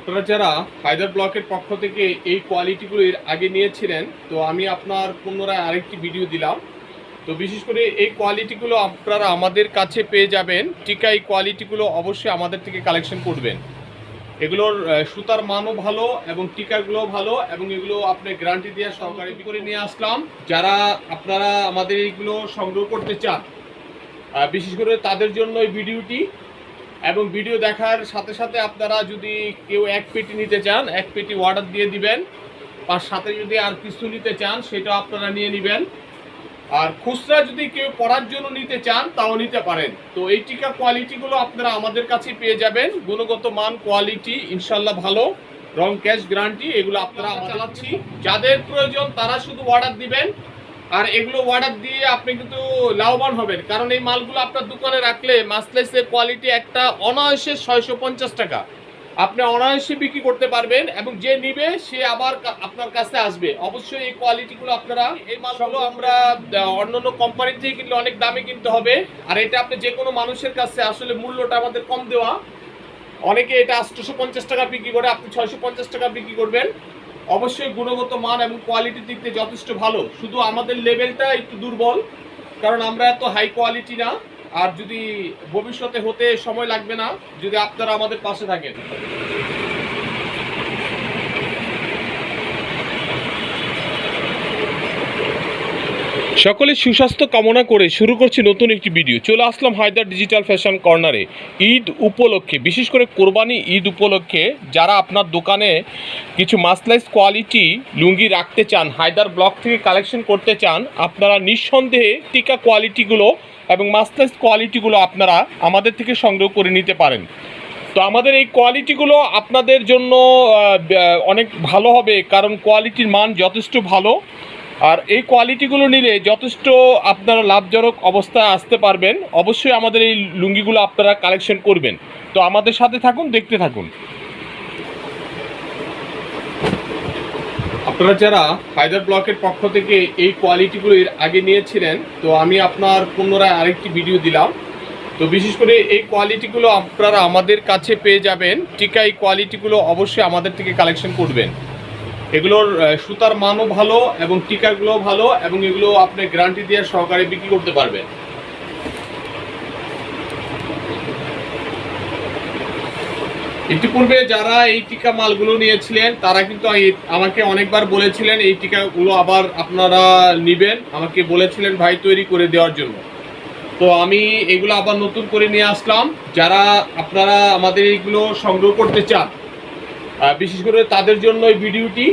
আপনারা যারা হায়দার ব্লকের পক্ষ থেকে এই কোয়ালিটিগুলো এর আগে নিয়েছিলেন, তো আমি আপনার পুনরায় আরেকটি ভিডিও দিলাম। তো বিশেষ করে এই কোয়ালিটিগুলো আপনারা আমাদের কাছে পেয়ে যাবেন। টিকা এই কোয়ালিটিগুলো অবশ্যই আমাদের থেকে কালেকশন করবেন। এগুলোর সুতার মানও ভালো এবং টিকাগুলো ভালো এবং এগুলো আপনি গ্যারান্টি দিয়ে সহকারে করে নিয়ে আসলাম। যারা আপনারা আমাদের এইগুলো সংগ্রহ করতে চান বিশেষ করে তাদের জন্য এই ভিডিওটি এবং ভিডিও দেখার সাথে সাথে আপনারা যদি কেউ এক পেটি নিতে চান, এক পেটি অর্ডার দিয়ে দিবেন আর সাথে যদি আর কিছু নিতে চান সেটা আপনারা নিয়ে নেবেন। আর খুচরা যদি কেউ পড়ার জন্য নিতে চান, তাও নিতে পারেন। তো এই টিকা কোয়ালিটিগুলো আপনারা আমাদের কাছে পেয়ে যাবেন। গুণগত মান কোয়ালিটি ইনশাল্লাহ ভালো। রং ক্যাশ গ্যারান্টি এগুলো আপনারা চালাচ্ছি। যাদের প্রয়োজন তারা শুধু অর্ডার দিবেন। আর এগুলো অর্ডার দিয়ে আপনি কিন্তু লাভবান হবেন। কারণ এই মালগুলো আপনার দোকানে রাখলে মাসলেসের কোয়ালিটি একটা অনায়াসে ছয়শো পঞ্চাশ টাকা। আপনি অনায়াসে বিক্রি করতে পারবেন এবং যে নিবে সে আবার আপনার কাছে আসবে। অবশ্যই এই কোয়ালিটিগুলো আপনারা এই মালগুলো আমরা অন্য অন্য কোম্পানির থেকে কিনলে অনেক দামে কিনতে হবে। আর এটা আপনি যে কোনো মানুষের কাছে আসলে মূল্যটা আমাদের কম দেওয়া। অনেকে এটা আটশোশো পঞ্চাশ টাকা বিক্রি করে, আপনি ছয়শো পঞ্চাশ টাকা বিক্রি করবেন। অবশ্যই গুণগত মান এবং কোয়ালিটির দিক থেকে যথেষ্ট ভালো। শুধু আমাদের লেভেলটা একটু দুর্বল, কারণ আমরা এত হাই কোয়ালিটি না। আর যদি ভবিষ্যতে হতে সময় লাগবে না, যদি আপনারা আমাদের পাশে থাকেন। সকলের সুস্বাস্থ্য কামনা করে শুরু করছি নতুন একটি ভিডিও চলে আসলাম হায়দার ডিজিটাল ফ্যাশন কর্নারে ঈদ উপলক্ষে, বিশেষ করে কোরবানি ঈদ উপলক্ষে যারা আপনার দোকানে কিছু মাসলাইজ কোয়ালিটি লুঙ্গি রাখতে চান, হায়দার ব্লক থেকে কালেকশন করতে চান, আপনারা নিঃসন্দেহে টিকা কোয়ালিটিগুলো এবং মাসলাইজ কোয়ালিটিগুলো আপনারা আমাদের থেকে সংগ্রহ করে নিতে পারেন। তো আমাদের এই কোয়ালিটিগুলো আপনাদের জন্য অনেক ভালো হবে, কারণ কোয়ালিটির মান যথেষ্ট ভালো। আর এই কোয়ালিটিগুলো নিলে যথেষ্ট আপনারা লাভজনক অবস্থায় আসতে পারবেন। অবশ্যই আমাদের এই লুঙ্গিগুলো আপনারা কালেকশন করবেন। তো আমাদের সাথে থাকুন, দেখতে থাকুন। আপনারা যারা হায়দার ব্লকের পক্ষ থেকে এই কোয়ালিটিগুলো এর আগে নিয়েছিলেন, তো আমি আপনার পুনরায় আরেকটি ভিডিও দিলাম। তো বিশেষ করে এই কোয়ালিটিগুলো আপনারা আমাদের কাছে পেয়ে যাবেন। টিকা এই কোয়ালিটিগুলো অবশ্যই আমাদের থেকে কালেকশন করবেন। এগুলোর সুতার মানও ভালো এবং টিকাগুলো ভালো এবং এগুলো আপনি গ্যারান্টি দিয়ে সহকারে বিক্রি করতে পারবেন। ইতিপূর্বে যারা এই টিকা মালগুলো নিয়েছিলেন, তারা কিন্তু আমাকে অনেকবার বলেছিলেন এই টিকাগুলো আবার আপনারা নিবেন। আমাকে বলেছিলেন ভাই তৈরি করে দেওয়ার জন্য। তো আমি এগুলো আবার নতুন করে নিয়ে আসলাম। যারা আপনারা আমাদের এইগুলো সংগ্রহ করতে চান বিশেষ করে তাদের জন্য এই ভিডিওটি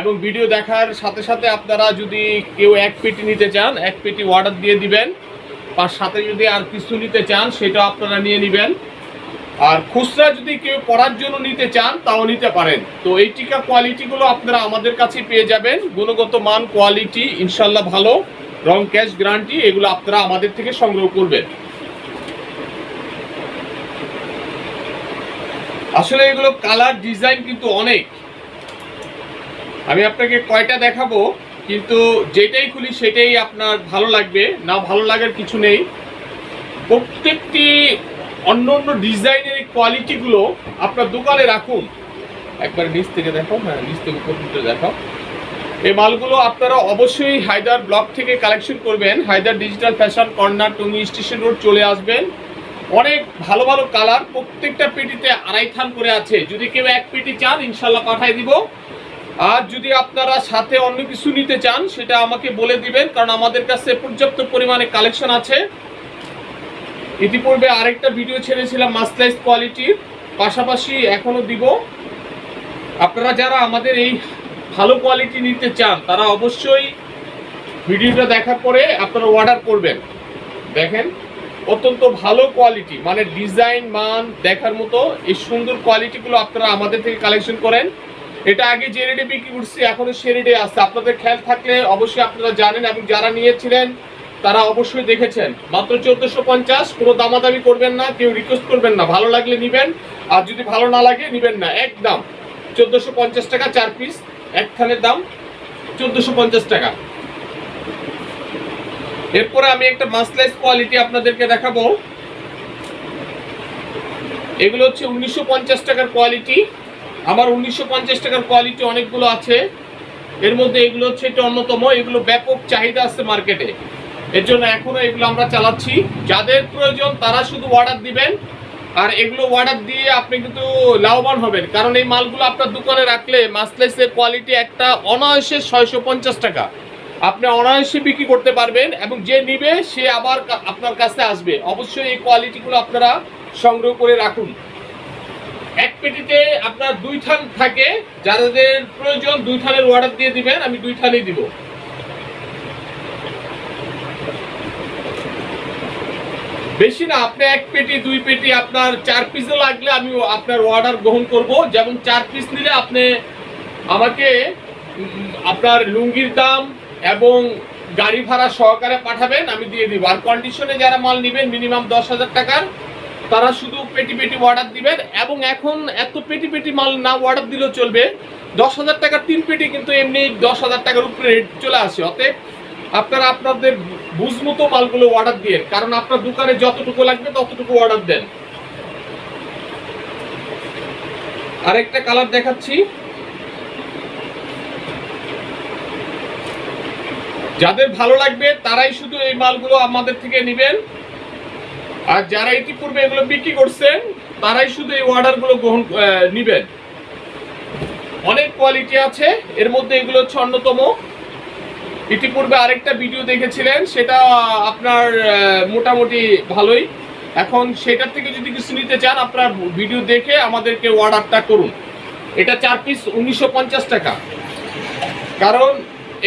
এবং ভিডিও দেখার সাথে সাথে আপনারা যদি কেউ এক পেটি নিতে চান, এক পেটি অর্ডার দিয়ে দিবেন আর সাথে যদি আর কিছু নিতে চান, সেটা আপনারা নিয়ে নেবেন। আর খুচরা যদি কেউ পড়ার জন্য নিতে চান, তাও নিতে পারেন। তো এই টিকা কোয়ালিটিগুলো আপনারা আমাদের কাছে পেয়ে যাবেন। গুণগত মান কোয়ালিটি ইনশাল্লাহ ভালো। রং ক্যাশ গ্যারান্টি এগুলো আপনারা আমাদের থেকে সংগ্রহ করবেন। আসলে এগুলো কালার ডিজাইন কিন্তু অনেক। আমি আপনাকে কয়টা দেখাবো, কিন্তু যেটাই খুলি সেটাই আপনার ভালো লাগবে, না ভালো লাগার কিছু নেই। প্রত্যেকটি অন্য অন্য ডিজাইনের কোয়ালিটিগুলো আপনার দোকানে রাখুন। একবার নিচ থেকে দেখো হ্যাঁ নিচ থেকে পর্যন্ত দেখো। এই মালগুলো আপনারা অবশ্যই হায়দার ব্লক থেকে কালেকশন করবেন। Haider digital fashion corner Tongi station road চলে আসবেন। অনেক ভালো ভালো কালার প্রত্যেকটা পেটিতে আড়াই থান করে আছে। যদি কেউ এক পেটি চান ইনশাল্লাহ পাঠাই দিব। আর যদি আপনারা সাথে অন্য কিছু নিতে চান, সেটা আমাকে বলে দিবেন, কারণ আমাদের কাছে পর্যাপ্ত পরিমাণে কালেকশন আছে। ইতিপূর্বে আরেকটা ভিডিও ছেড়েছিলাম মাসলাইজ কোয়ালিটির পাশাপাশি এখনও দিব। আপনারা যারা আমাদের এই ভালো কোয়ালিটি নিতে চান, তারা অবশ্যই ভিডিওটা দেখার পরে আপনারা অর্ডার করবেন। দেখেন। অত্যন্ত ভালো কোয়ালিটি মানে ডিজাইন মান দেখার মতো এই সুন্দর কোয়ালিটিগুলো আপনারা আমাদের থেকে কালেকশন করেন। এটা আগে যে রেটে বিক্রি করছি, এখনও সে রেটে আসছে আপনাদের খেয়াল থাকলে অবশ্যই আপনারা জানেন এবং যারা নিয়েছিলেন, তারা অবশ্যই দেখেছেন। মাত্র চোদ্দশো পঞ্চাশ, কোনো দামাদামি করবেন না, কেউ রিকোয়েস্ট করবেন না। ভালো লাগলে নিবেন, আর যদি ভালো না লাগে, নিবেন না। একদম। চোদ্দশো পঞ্চাশ টাকা চার পিস এক থানের দাম, চোদ্দশো পঞ্চাশ টাকা। এরপরে আমি একটা মাসলাইজ কোয়ালিটি আপনাদেরকে দেখাবো। এগুলো হচ্ছে উনিশশো পঞ্চাশ টাকার কোয়ালিটি। আমার উনিশশো পঞ্চাশ টাকার কোয়ালিটি অনেকগুলো আছে। এর মধ্যে এগুলো হচ্ছে এটা অন্যতম। এগুলো ব্যাপক চাহিদা আছে মার্কেটে। এর জন্য এখনও এগুলো আমরা চালাচ্ছি। যাদের প্রয়োজন তারা শুধু অর্ডার দিবেন। আর এগুলো অর্ডার দিয়ে আপনি কিন্তু লাভবান হবেন। কারণ এই মালগুলো আপনার দোকানে রাখলে মাসলেসের কোয়ালিটি একটা অনায়াসে ছয়শো পঞ্চাশ টাকা। আপনি অনায়াসে বিক্রি করতে পারবেন এবং যে নিবে সে আবার আপনার কাছে আসবে। অবশ্যই এই কোয়ালিটিগুলো আপনারা সংগ্রহ করে রাখুন। এক পেটিতে আপনার দুই থান থাকে। যাদের প্রয়োজন দুই থানের অর্ডার দিয়ে দিবেন, আমি দুই থানই দিব। বেশি না, আপনি এক পেটি, দুই পেটি, আপনার চার পিসও লাগলে আমি আপনার অর্ডার গ্রহণ করব। যেমন চার পিস নিলে আপনি আমাকে আপনার লুঙ্গির দাম এবং গাড়ি ভাড়া সহকারে পাঠাবেন, আমি দিয়ে দিব। আর কন্ডিশনে যারা মাল নেবেন মিনিমাম দশ হাজার টাকার, তারা শুধু পেটি পেটি অর্ডার দিবেন এবং এখন এত পেটি পেটি মাল না অর্ডার দিলেও চলবে। দশ হাজার টাকার তিন পেটি কিন্তু এমনি দশ হাজার টাকার উপরে রেট চলে আসে। অতএব আপনারা আপনাদের বুঝমতো মালগুলো অর্ডার দিয়ে, কারণ আপনার দোকানে যতটুকু লাগবে ততটুকু অর্ডার দেন। আরেকটা কালার দেখাচ্ছি। যাদের ভালো লাগবে, তারাই শুধু এই মালগুলো আমাদের থেকে নেবেন। আর যারা ইতিপূর্বে এগুলো বিক্রি করছেন, তারাই শুধু এই অর্ডারগুলো গ্রহণ নেবেন। অনেক কোয়ালিটি আছে, এর মধ্যে এগুলো হচ্ছে অন্যতম। ইতিপূর্বে আরেকটা ভিডিও দেখেছিলেন, সেটা আপনার মোটামুটি ভালোই। এখন সেটার থেকে যদি কিছু নিতে চান, আপনার ভিডিও দেখে আমাদেরকে অর্ডারটা করুন। এটা চার পিস উনিশশো পঞ্চাশ টাকা। কারণ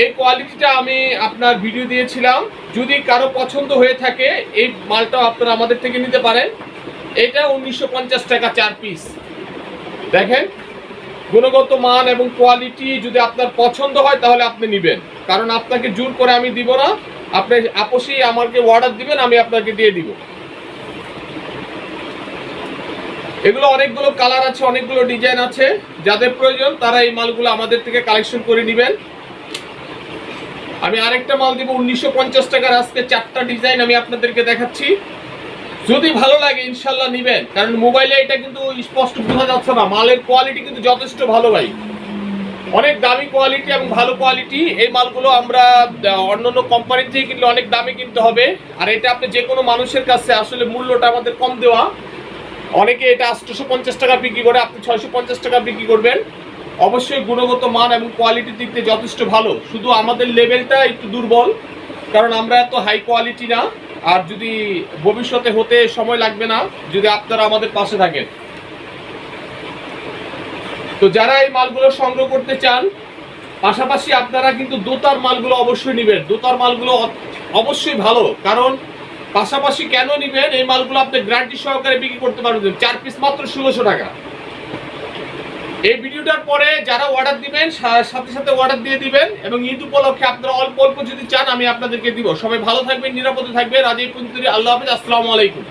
এই কোয়ালিটিটা আমি আপনার ভিডিও দিয়েছিলাম। যদি কারও পছন্দ হয়ে থাকে, এই মালটা আপনারা আমাদের থেকে নিতে পারেন। এটা উনিশশো পঞ্চাশ টাকা চার পিস দেখেন, গুণগত মান এবং কোয়ালিটি যদি আপনার পছন্দ হয়, তাহলে আপনি নেবেন। কারণ আপনাকে জোর করে আমি দিব না। আপনি আপোষেই আমাকে অর্ডার দিবেন, আমি আপনাকে দিয়ে দিব। এগুলো অনেকগুলো কালার আছে, অনেকগুলো ডিজাইন আছে। যাদের প্রয়োজন, তারা এই মালগুলো আমাদের থেকে কালেকশন করে নেবেন। আমি আরেকটা মাল দিব উনিশশো পঞ্চাশ টাকার আজকে চারটা ডিজাইন আমি আপনাদেরকে দেখাচ্ছি। যদি ভালো লাগে ইনশাল্লাহ নিবেন। কারণ মোবাইলে এটা কিন্তু স্পষ্ট বোঝা যাচ্ছে না। মালের কোয়ালিটি কিন্তু যথেষ্ট ভালো ভাই। অনেক দামি কোয়ালিটি এবং ভালো কোয়ালিটি এই মালগুলো আমরা আহ, অন্যান্য কোম্পানির থেকে কিনলে অনেক দামে কিনতে হবে। আর এটা আপনি যে কোনো মানুষের কাছে আসলে মূল্যটা আমাদের কম দেওয়া। অনেকে এটা আটশোশো পঞ্চাশ টাকা বিক্রি করে আপনি ছয়শো পঞ্চাশ টাকা বিক্রি করবেন। অবশ্যই গুণগত মান এবং কোয়ালিটির দিক দিয়ে যথেষ্ট ভালো। শুধু আমাদের লেভেলটা একটু দুর্বল, কারণ আমরা এত হাই কোয়ালিটি না। আর যদি ভবিষ্যতে হতে সময় লাগবে না, যদি আপনারা আমাদের পাশে থাকেন। তো যারা এই মালগুলো সংগ্রহ করতে চান, পাশাপাশি আপনারা কিন্তু দোতার মালগুলো অবশ্যই নেবেন। দোতার মালগুলো অবশ্যই ভালো, কারণ পাশাপাশি কেন নেবেন? এই মালগুলো আপনি গ্যারান্টি সহকারে বিক্রি করতে পারবেন। চার পিস মাত্র ষোলোশো টাকা। এই ভিডিওটার পরে যারা অর্ডার দিবেন সাথে সাথে অর্ডার দিয়ে দিবেন এবং ঈদ উপলক্ষে আপনারা অল্প অল্প যদি চান, আমি আপনাদেরকে দিব। সবাই ভালো থাকবেন, নিরাপদে থাকবেন। আজ এই পর্যন্ত আল্লাহ হাফিজ। আসসালামু আলাইকুম।